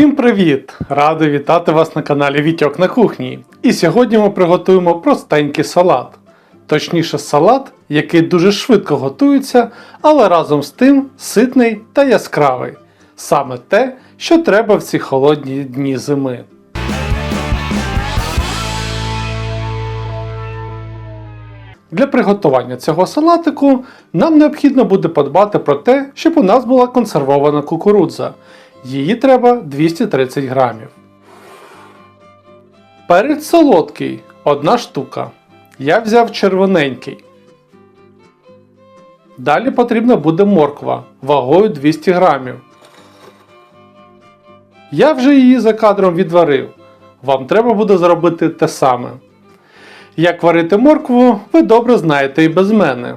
Всім привіт! Радий вітати вас на каналі Вітьок на кухні. І сьогодні ми приготуємо простенький салат. Точніше, салат, який дуже швидко готується, але разом з тим ситний та яскравий. Саме те, що треба в ці холодні дні зими. Для приготування цього салатику нам необхідно буде подбати про те, щоб у нас була консервована кукурудза. Її треба 230 грамів. Перець солодкий 1 штука. Я взяв червоненький. Далі потрібна буде морква вагою 200 грамів. Я вже її за кадром відварив. Вам треба буде зробити те саме. Як варити моркву, ви добре знаєте і без мене.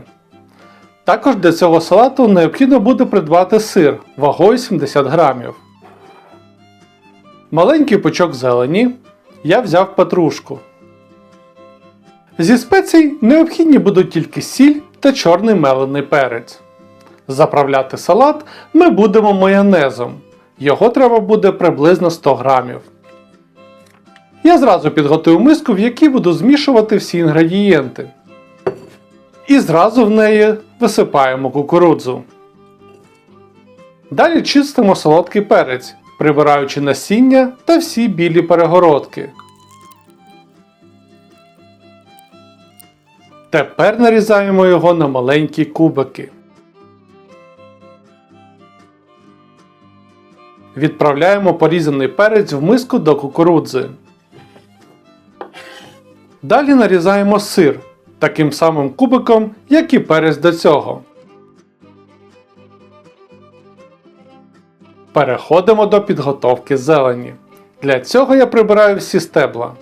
Також для цього салату необхідно буде придбати сир вагою 70 грамів. Маленький пучок зелені. Я взяв петрушку. Зі спецій необхідні будуть тільки сіль та чорний мелений перець. Заправляти салат ми будемо майонезом. Його треба буде приблизно 100 грамів. Я зразу підготую миску, в якій буду змішувати всі інгредієнти. І зразу в неї висипаємо кукурудзу. Далі чистимо солодкий перець, прибираючи насіння та всі білі перегородки. Тепер нарізаємо його на маленькі кубики. Відправляємо порізаний перець в миску до кукурудзи. Далі нарізаємо сир таким самим кубиком, як і перець до цього. Переходимо до підготовки зелені. Для цього я прибираю всі стебла.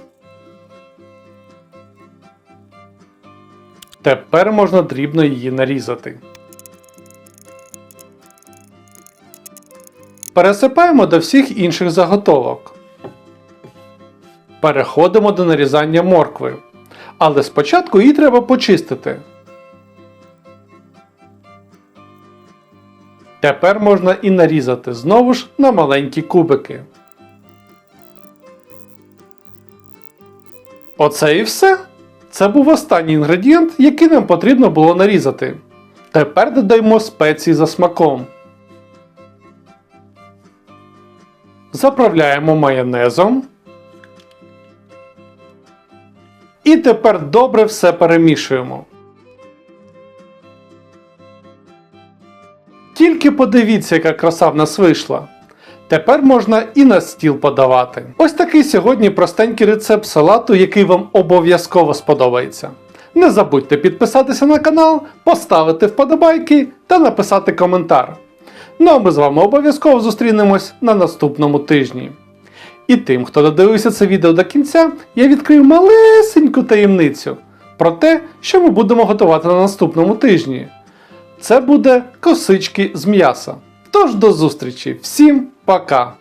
Тепер можна дрібно її нарізати. Пересипаємо до всіх інших заготовок. Переходимо до нарізання моркви. Але спочатку її треба почистити. Тепер можна і нарізати знову ж на маленькі кубики. Оце і все. Це був останній інгредієнт, який нам потрібно було нарізати. Тепер додаємо спеції за смаком. Заправляємо майонезом. І тепер добре все перемішуємо. Тільки подивіться, яка краса в нас вийшла. Тепер можна і на стіл подавати. Ось такий сьогодні простенький рецепт салату, який вам обов'язково сподобається. Не забудьте підписатися на канал, поставити вподобайки та написати коментар. Ну а ми з вами обов'язково зустрінемось на наступному тижні. І тим, хто додивився це відео до кінця, я відкрию малесеньку таємницю про те, що ми будемо готувати на наступному тижні. Це буде косички з м'яса. Тож до зустрічі! Всім пока!